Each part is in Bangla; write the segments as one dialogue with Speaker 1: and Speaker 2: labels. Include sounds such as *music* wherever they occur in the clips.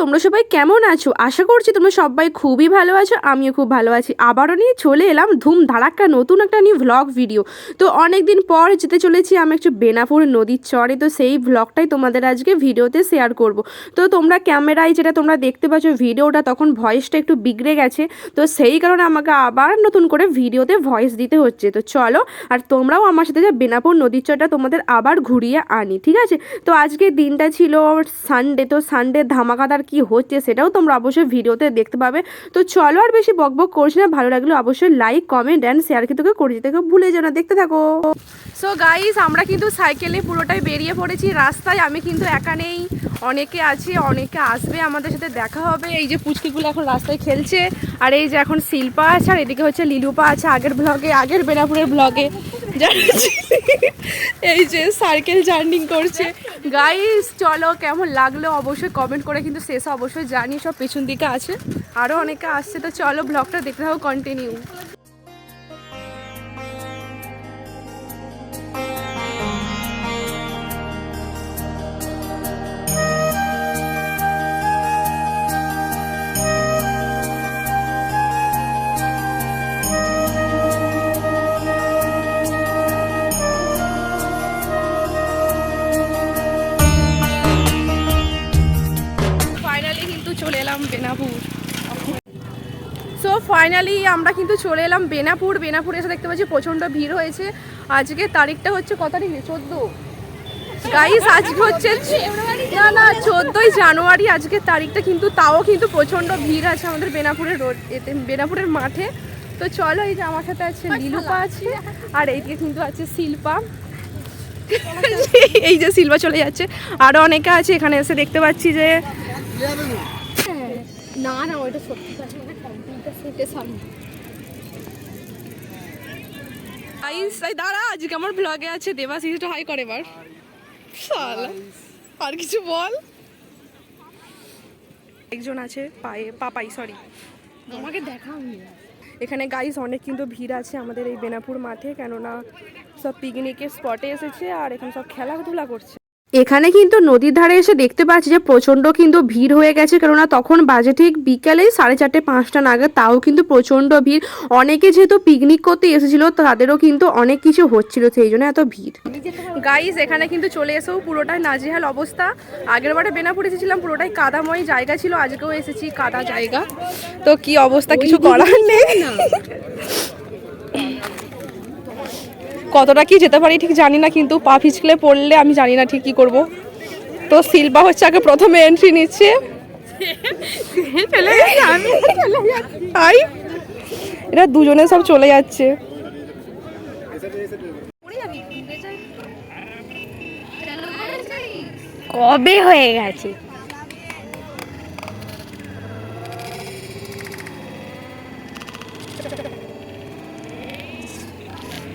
Speaker 1: তোমরা সবাই কেমন আছো? আশা করছি তোমরা সবাই খুবই ভালো আছো, আমিও খুব ভালো আছি। আবারও নিয়ে চলে এলাম ধুম ধারাক্কা নতুন একটা নিউ ভ্লগ ভিডিও তো অনেক দিন পর যেতে চলেছি আমি একটু বেনাপুর নদীর চরে, তো সেই ভ্লগটাই তোমাদের আজকে ভিডিওতে শেয়ার করব। তো তোমরা ক্যামেরায় যেটা তোমরা দেখতে পাচ্ছ ভিডিওটা তখন ভয়েসটা একটু বিগড়ে গেছে, তো সেই কারণে আমাকে আবার নতুন করে ভিডিওতে ভয়েস দিতে হচ্ছে। তো চলো, আর তোমরাও আমার সাথে যে বেনাপুর নদীর চরটা তোমাদের আবার ঘুরিয়ে আনি, ঠিক আছে? তো আজকে দিনটা ছিল সানডে তো সানডে ধামাকাদার কি হচ্ছে সেটাও তোমরা অবশ্যই ভিডিওতে দেখতে পাবে। তো চলো আর বেশি বক বক করছি না, ভালো লাগলে অবশ্যই লাইক কমেন্ট অ্যান্ড শেয়ার কিন্তু করে দিতে ভুলে যেও না, দেখতে থাকো। সো গাইস আমরা কিন্তু সাইকেলে পুরোটাই বেরিয়ে পড়েছি, রাস্তায় আমি কিন্তু একা নেই, অনেকে আছে, অনেকে আসবে, আমাদের সাথে দেখা হবে। এই যে পুচকিগুলো এখন রাস্তায় খেলছে, আর এই যে এখন শিল্পা আছে, আর এদিকে হচ্ছে লিলুপা আছে আগের ব্লগে আগের বেনাপুরের ব্লগে এই যে সাইকেল জার্নিং করছে। গাইস চলো, কেমন লাগল অবশ্যই কমেন্ট করে কিন্তু শেষ অবশ্যই জানি সব পেছন দিকে আছে। আরও অনেকে আসছে, তো চলো ব্লগটা দেখতে হবে কন্টিনিউ সো ফাইনালি আমরা কিন্তু চলে এলাম বেনাপুর। বেনাপুরে এসে দেখতে পাচ্ছি প্রচণ্ড ভিড় হয়েছে। আজকে তারিখটা হচ্ছে কত তারিখ? চোদ্দ। গাইস আজকে হচ্ছে না না চোদ্দোই জানুয়ারি আজকে তারিখটা কিন্তু তাও কিন্তু প্রচণ্ড ভিড় আছে আমাদের বেনাপুরের রোড এতে বেনাপুরের মাঠে। তো চলো এই যে আমার সাথে আছে লিলুপা আছে আর এইদিকে কিন্তু আছে শিল্পা। এই যে শিল্পা চলে যাচ্ছে। আরও অনেকে আছে এখানে এসে দেখতে পাচ্ছি যে
Speaker 2: না না ওইটা সত্যি কথা কম্পিউটার সেটের সামনে।
Speaker 1: আইস এই দাঁড়া আজকে আমার ব্লগে আছে দেবাশিস একটু হাই করে এবার। আর কিছু বল? একজন আছে পায়ে পাপাই সরি
Speaker 2: আমাকে দেখাও
Speaker 1: এখানে গাইস অনেক কিন্তু ভিড় আছে আমাদের এই বেনাপুর মাঠে কেননা সব পিকনিকের স্পটে এসেছে আর এখানে সব খেলাধুলা করছে। এখানে কিন্তু নদীর ধারে এসে দেখতে পাচ্ছি যে প্রচণ্ড কিন্তু ভিড় হয়ে গেছে কেননা তখন বাজে ঠিক বিকালে সাড়ে চারটে পাঁচটা নাগাদ তাও কিন্তু প্রচণ্ড ভিড়। অনেকে যেহেতু পিকনিক করতে এসেছিল তাদেরও কিন্তু অনেক কিছু হচ্ছিল সেই জন্য এত ভিড়। গাইস এখানে কিন্তু চলে এসেও পুরোটাই নাজেহাল অবস্থা। আগের বারে বেনাপুর এসেছিলাম পুরোটাই কাদাময় জায়গা ছিল আজকেও এসেছি কাদা জায়গা। তো কি অবস্থা কিছু করার নেই। *laughs* কতটা কি যেতে পারি ঠিক জানি না কিন্তু পা পিছলে পড়লে আমি জানি না ঠিক কি করব। তো শিল্পা হচ্ছে আগে প্রথমে এন্ট্রি নিচ্ছে। তাই? এরা দুজনে সব চলে যাচ্ছে।
Speaker 2: কবে হয়ে গেছে?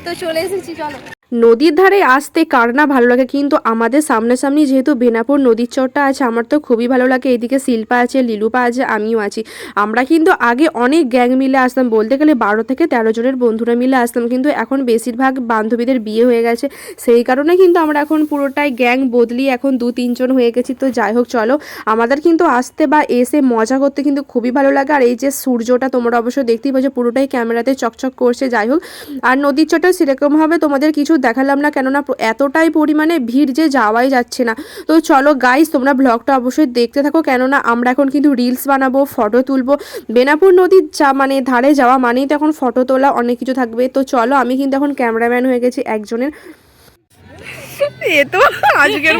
Speaker 2: তো চলে এসেছি চলো
Speaker 1: নদীর ধারে আসতে কার না ভালো লাগে, কিন্তু আমাদের সামনাসামনি যেহেতু বেনাপুর নদীর চরটা আছে, আমার তো খুবই ভালো লাগে। এদিকে শিল্পা আছে, লিলুপা আছে, আমিও আছি। আমরা কিন্তু আগে অনেক গ্যাং মিলে আসতাম, বলতে গেলে বারো থেকে তেরো জনের বন্ধুরা মিলে আসতাম, কিন্তু এখন বেশিরভাগ বান্ধবীদের বিয়ে হয়ে গেছে। সেই কারণে কিন্তু আমরা এখন পুরোটাই গ্যাং বদলি এখন দু তিনজন হয়ে গেছি। তো যাই হোক, চলো। আমাদের কিন্তু আসতে বা এসে মজা করতে কিন্তু খুবই ভালো লাগে। আর এই যে সূর্যটা তোমরা অবশ্যই দেখতেই পাচ্ছ, পুরোটাই ক্যামেরাতে চকচক করছে। যাই হোক, আর নদীর চরটা সেরকমভাবে তোমাদের কিছু দেখালাম না কেননা এতটাই পরিমাণে ভিড় যে যাওয়াই যাচ্ছে না। তো চলো গাইস তোমরা ব্লগটা অবশ্যই দেখতে থাকো কেননা আমরা এখন কিন্তু রিলস বানাবো ফটো তুলবো। বেনাপুর নদীর যা মানে ধারে যাওয়া মানেই তো এখন ফটো তোলা, অনেক কিছু থাকবে। তো চলো আমি কিন্তু এখন ক্যামেরাম্যান হয়ে গেছি একজনের। তো আজকের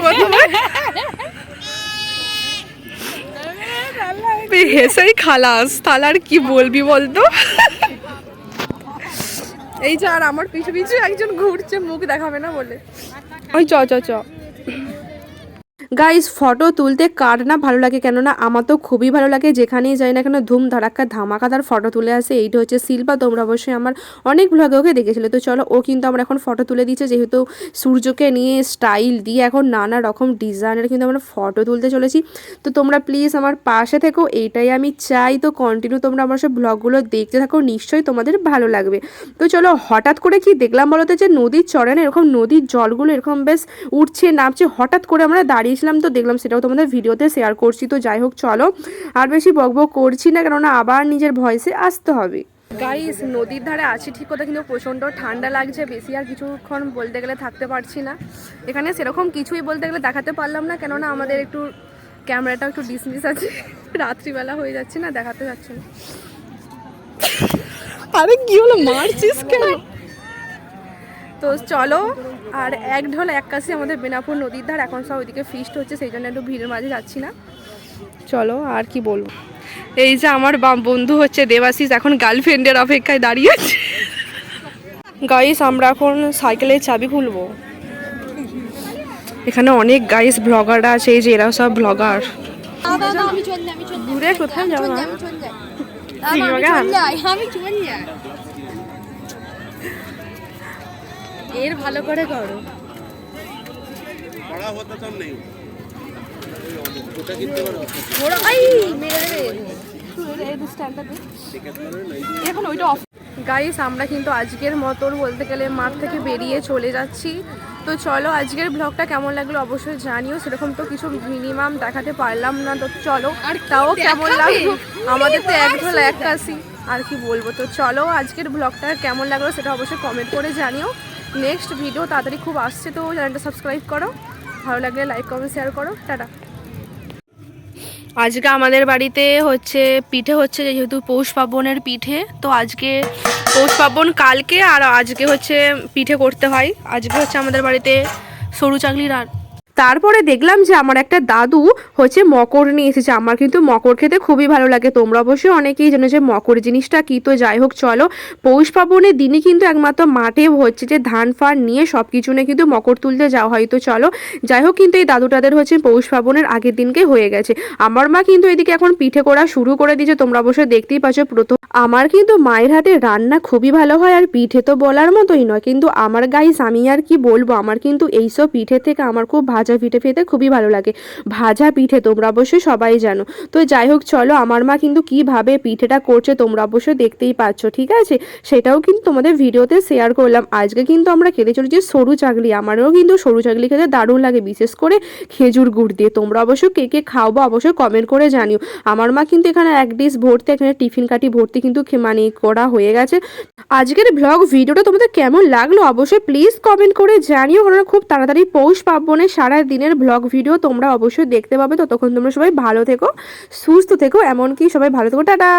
Speaker 1: খালাস, তাহলে আর কি বলবি বলতো? এই যে আর আমার পিছু পিছু একজন ঘুরছে, মুখ দেখাবে না বলে। ওই চ চ চ। গাইস ফটো তুলতে কার না ভালো লাগে? কেননা আমার তো খুবই ভালো লাগে। যেখানেই যাই না কেন ধুম ধারাক্কা ধামাকাদার ফটো তুলে আসে। এইটা হচ্ছে শিল্পা। তোমরা অবশ্যই আমার অনেক ব্লগে ওকে দেখেছিলে। তো চলো, ও কিন্তু আমরা এখন ফটো তুলে দিচ্ছে যেহেতু সূর্যকে নিয়ে স্টাইল দিয়ে এখন নানা রকম ডিজাইনের কিন্তু আমরা ফটো তুলতে চলেছি। তো তোমরা প্লিজ আমার পাশে থেকো। এইটাই আমি চাই। তো কন্টিনিউ তোমরা আমার সব ব্লগগুলো দেখতে থাকো। নিশ্চয়ই তোমাদের ভালো লাগবে। তো চলো, হঠাৎ করে কি দেখলাম বলতে যে নদীর চড়ে না এরকম নদীর জলগুলো এরকম বেশ উঠছে নামছে। হঠাৎ করে আমরা দাঁড়িয়ে গিয়েছিলাম তো দেখলাম সেটাও তোমাদের ভিডিওতে শেয়ার করছি, তো যাই হোক চলো। আর বেশি বকবক করছি না, কেননা আবার নিজের ভয়েসে আসতে হবে। গাইস নদীর ধারে আছি ঠিক কথা, কিন্তু প্রচণ্ড ঠান্ডা লাগছে, বেশি আর কিছুক্ষণ বলতে গেলে থাকতে পারছি না। এখানে সেরকম কিছুই বলতে গেলে দেখাতে পারলাম না, কেননা আমাদের একটু ক্যামেরাটা একটু ডিসমিস আছে। রাত্রিবেলা হয়ে যাচ্ছে না, দেখাতে যাচ্ছে না। আরে কি হলো, মারছিস কেন? তো চলো আর এক ঢোল এক কাছে আমাদের বেনাপুর নদীর ধার এখন সব ওইদিকে ফিস্ট হচ্ছে সেই জন্য একটু ভিড়ের মাঝে যাচ্ছি না। চলো আর কি বলব? এই যে আমার বন্ধু হচ্ছে দেবাশিস এখন গার্লফ্রেন্ডের অপেক্ষায় দাঁড়িয়ে আছে। গাইস আমরা এখন সাইকেলের চাবি খুলবো। এখানে অনেক গাইস ব্লগাররা আছে এই যে এরাও সব ব্লগার দূরে কোথায় যাব
Speaker 2: আমি চল যাই? আমি চল যাই। এর ভালো করে করো। বড়
Speaker 1: হতে তো নেই। গাইস আমরা কিন্তু আজকের মতন বলতে গেলে মাঠ থেকে বেরিয়ে চলে যাচ্ছি। তো চলো আজকের ব্লগটা কেমন লাগল অবশ্যই জানিও। সেরকম তো কিছু মিনিমাম দেখাতে পারলাম না। তো চলো আর তাও কেমন লাগল? আমাদের তো এক ঢোল *laughs* এক আর কি বলব? তো চলো আজকের ব্লগটা কেমন লাগল সেটা অবশ্যই কমেন্ট করে জানিও। নেক্সট ভিডিও তাড়াতাড়ি খুব আসছে তো, চ্যানেলটা সাবস্ক্রাইব করো। ভালো লাগলে লাইক কমেন্ট শেয়ার করো। টাটা। আজকে আমাদের বাড়িতে হচ্ছে, পিঠে হচ্ছে যেহেতু পৌষ পার্বণের পিঠে, তো আজকে পৌষ পার্বণ কালকে আর আজকে হচ্ছে পিঠে করতে হয়। আজকে হচ্ছে আমাদের বাড়িতে সরু চাকলি তারপরে দেখলাম যে আমার একটা দাদু হচ্ছে মকর নিয়ে এসেছে। আমার কিন্তু মকর খেতে খুবই ভালো লাগে। তোমরা অবশ্যই অনেকেই জানো যে মকর জিনিসটা কি? তো যাই হোক, চলো। পৌষ পার্বণের দিনই কিন্তু একমাত্র মাঠে হচ্ছে যে ধান ফান নিয়ে সব কিছু নিয়ে কিন্তু মকর তুলতে যাওয়া হয়। তো চলো, যাই হোক কিন্তু এই দাদুটাদের হচ্ছে পৌষ পার্বণের আগের দিনকে হয়ে গেছে। আমার মা কিন্তু এদিকে এখন পিঠে করা শুরু করে দিয়েছে। তোমরা অবশ্যই দেখতেই পাচ্ছ প্রথম আমার কিন্তু মায়ের হাতে রান্না খুবই ভালো হয় আর পিঠে তো বলার মতোই নয়। কিন্তু আমার গাইস আমি আর কি বলব? আমার কিন্তু এইসব পিঠে থেকে আমার খুব ভাজা পিঠে খেতে খুবই ভালো লাগে। ভাজা পিঠে তোমরা অবশ্যই সবাই জানো। তো যাই হোক, চলো, আমার মা কিন্তু কীভাবে পিঠেটা করছে তোমরা অবশ্যই দেখতেই পাচ্ছ, ঠিক আছে? সেটাও কিন্তু তোমাদের ভিডিওতে শেয়ার করলাম। আজকে কিন্তু আমরা খেতে চলেছি সরু চাগলি আমারও কিন্তু সরু চাগলি খেতে দারুণ লাগে, বিশেষ করে খেজুর গুড় দিয়ে। তোমরা অবশ্যই কে কে খাওয়াবো অবশ্যই কমেন্ট করে জানিও। আমার মা কিন্তু এখানে এক ডিশ ভর্তি, এখানে টিফিন কাটি ভর্তি কিন্তু মানে করা হয়ে গেছে। আজকের ব্লগ ভিডিওটা তোমাদের কেমন লাগল অবশ্যই প্লিজ কমেন্ট করে জানিও। কারণ খুব তাড়াতাড়ি পৌষ পার্বণের সারা দিনের ব্লগ ভিডিও তোমরা অবশ্যই দেখতে পাবে। ততক্ষণ তোমরা সবাই ভালো থেকো, সুস্থ থেকো, এমনকি সবাই ভালো থেকো। টাটা!